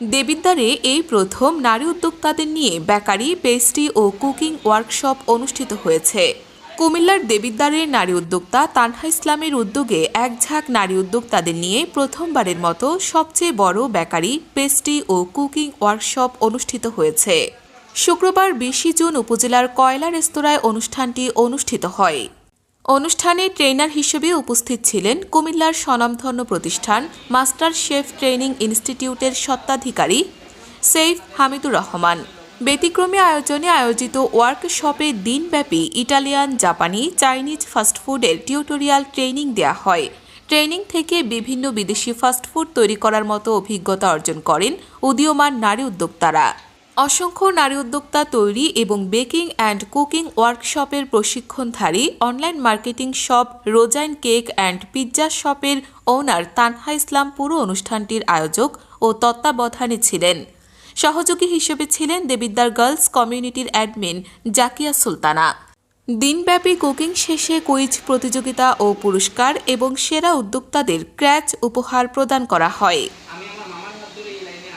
দেবিদ্বারে এই প্রথম নারী উদ্যোক্তাদের নিয়ে বেকারি, পেস্ট্রি ও কুকিং ওয়ার্কশপ অনুষ্ঠিত হয়েছে। কুমিল্লার দেবিদ্বারের নারী উদ্যোক্তা তানহা ইসলামের উদ্যোগে এক ঝাঁক নারী উদ্যোক্তাদের নিয়ে প্রথমবারের মতো সবচেয়ে বড় বেকারি, পেস্ট্রি ও কুকিং ওয়ার্কশপ অনুষ্ঠিত হয়েছে। শুক্রবার বিশে জুন উপজেলার কয়লা রেস্তোরাঁয় অনুষ্ঠানটি অনুষ্ঠিত হয়। অনুষ্ঠানে ট্রেনার হিসেবে উপস্থিত ছিলেন কুমিল্লার স্বনামধন্য প্রতিষ্ঠান মাস্টার শেফ ট্রেনিং ইনস্টিটিউটের স্বত্বাধিকারী সেইফ হামিদুর রহমান। ব্যতিক্রমী আয়োজনে আয়োজিত ওয়ার্কশপে দিনব্যাপী ইটালিয়ান, জাপানি, চাইনিজ ফাস্টফুডের টিউটোরিয়াল ট্রেনিং দেওয়া হয়। ট্রেনিং থেকে বিভিন্ন বিদেশি ফাস্টফুড তৈরি করার মতো অভিজ্ঞতা অর্জন করেন উদীয়মান নারী উদ্যোক্তারা। অসংখ্য নারী উদ্যোক্তা তৈরি এবং বেকিং অ্যান্ড কুকিং ওয়ার্কশপের প্রশিক্ষণধারী, online marketing shop, রোজাইন cake and pizza শপের ওনার তানহা ইসলাম পুরো অনুষ্ঠানটির আয়োজক ও তত্ত্বাবধানে ছিলেন। সহযোগী হিসেবে ছিলেন দেবিদ্বার গার্লস কমিউনিটির অ্যাডমিন জাকিয়া সুলতানা। দিনব্যাপী কুকিং শেষে কুইজ প্রতিযোগিতা ও পুরস্কার এবং সেরা উদ্যোক্তাদের ক্র্যাচ উপহার প্রদান করা হয়।